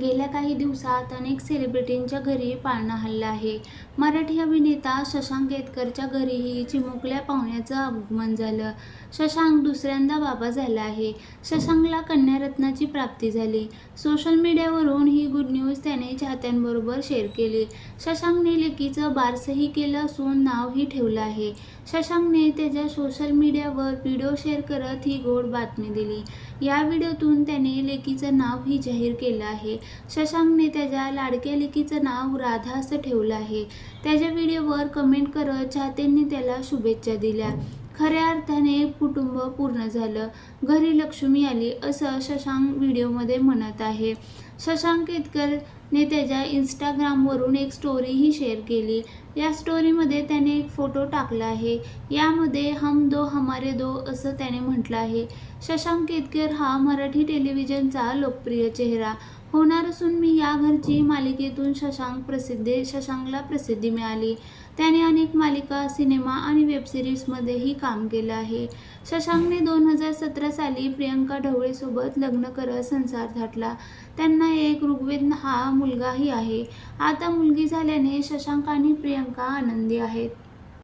गेल्या काही दिवसात अनेक सेलिब्रिटींच्या घरी पाळणा हल्ला आहे. मराठी अभिनेता शशांक केतकरच्या घरीही चिमुकल्या पाहुण्याचं आगमन झालं. शशांक दुसऱ्यांदा बाबा झाला आहे. शशांकला कन्यारत्नाची प्राप्ती झाली. सोशल मीडियावरून ही गुड न्यूज त्याने चाहत्यांबरोबर शेअर केली. शशांकने लेकीचं बारसही केलं असून नावही ठेवलं आहे. शशांकने त्याच्या सोशल मीडियावर व्हिडिओ शेअर करत ही गोड बातमी दिली. या व्हिडिओतून त्याने लेकीचं नावही जाहीर केलं आहे. शशांकने त्याच्या लाडक्या लेकीचं नाव राधा असं ठेवलं आहे. त्याच्या व्हिडिओवर कमेंट करत चाहत्यांनी त्याला शुभेच्छा दिल्या. खऱ्या अर्थाने कुटुंब पूर्ण झालं. घरी लक्ष्मी आली असं शशांक व्हिडिओमध्ये म्हणत आहे. शशांक केतकरने त्याच्या इंस्टाग्रामवरून एक स्टोरीही शेअर केली. या स्टोरीमध्ये त्याने एक फोटो टाकला आहे. यामध्ये हम दो हमारे दो असं त्याने म्हटलं आहे. शशांक केतकर हा मराठी टेलिव्हिजनचा लोकप्रिय चेहरा. होणार असून मी या घरची मालिकेतून शशांक प्रसिद्धी शशांकला प्रसिद्धी मिळाली. त्याने अनेक मालिका सिनेमा आणि वेबसिरीजमध्येही काम केलं आहे. शशांकने दोन हजार सतरा साली प्रियंका ढवळेसोबत लग्न करत संसार थाटला. त्यांना एक ऋग्वेद हा मुलगाही आहे. आता मुलगी झाल्याने शशांक आणि प्रियंका आनंदी आहेत.